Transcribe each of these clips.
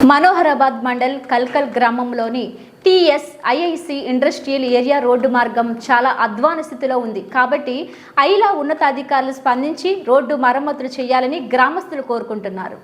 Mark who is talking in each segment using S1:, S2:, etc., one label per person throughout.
S1: మనోహరాబాద్ మండల్ కల్కల్ గ్రామంలోని TS IIC industrial area road మార్గం చాలా అధ్వాన స్థితిలో ఉంది. కాబట్టి ఐలా ఉన్నతాధికారులు స్పందించి రోడ్డు మరమ్మతులు చేయాలని గ్రామస్తులు కోరుకుంటున్నారు.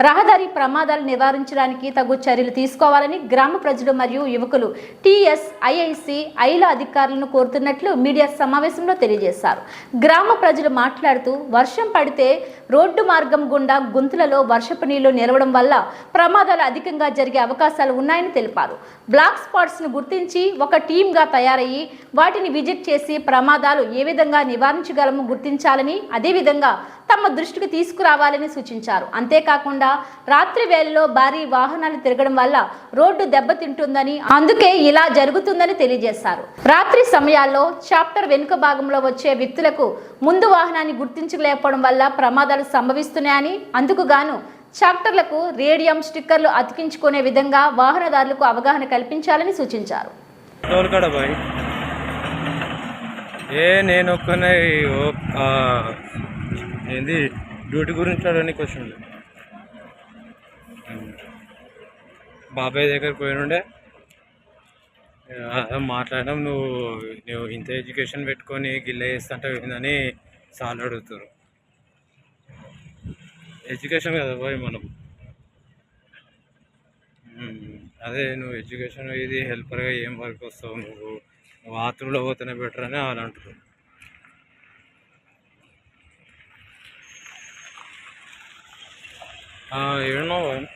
S1: రహదారి ప్రమాదాలు నివారించడానికి తగు చర్యలు తీసుకోవాలని గ్రామ ప్రజలు మరియు యువకులు టీఎస్ ఐఐసి ఐలా అధికారులను కోరుతున్నట్లు మీడియా సమావేశంలో తెలియజేశారు. గ్రామ ప్రజలు మాట్లాడుతూ వర్షం పడితే రోడ్డు మార్గం గుండా గుంతలలో వర్షపు నీళ్ళు నిలవడం వల్ల ప్రమాదాలు అధికంగా జరిగే అవకాశాలు ఉన్నాయని తెలిపారు. బ్లాక్ స్పాట్స్ను గుర్తించి ఒక టీమ్గా తయారయ్యి వాటిని విజిట్ చేసి ప్రమాదాలు ఏ విధంగా నివారించగలమో గుర్తించాలని అదేవిధంగా తమ దృష్టికి తీసుకురావాలని సూచించారు. అంతేకాకుండా రాత్రి వేళలో భారీ వాహనాలు తిరగడం వల్ల రోడ్డు దెబ్బతింటుందని అందుకే ఇలా జరుగుతుందని తెలియజేశారు. రాత్రి సమయాల్లో చాప్టర్ వెనుక భాగంలో వచ్చే వ్యక్తులకు ముందు వాహనాన్ని గుర్తించలేకపోవడం వల్ల ప్రమాదాలు సంభవిస్తున్నాయని అందుకు గాను చాప్టర్లకు రేడియం స్టిక్కర్లు అతికించుకునే విధంగా వాహనదారులకు అవగాహన కల్పించాలని సూచించారు.
S2: ఏ నేను ఏంది? డ్యూటీ గురించి అడగని వచ్చిండు బాబాయ్ దగ్గర పోయినుండే మాట్లాడడం నువ్వు నువ్వు ఇంత ఎడ్యుకేషన్ పెట్టుకొని గిల్ల చేస్తుంటే ఏందని సార్లు అడుగుతారు. ఎడ్యుకేషన్ కదా పోయి మనం. అదే నువ్వు ఎడ్యుకేషన్ ఇది హెల్పర్గా ఏం వర్క్ వస్తావు నువ్వు బాత్రూంలో పోతేనే బెటర్ అని వాళ్ళు అంటారు uh, you know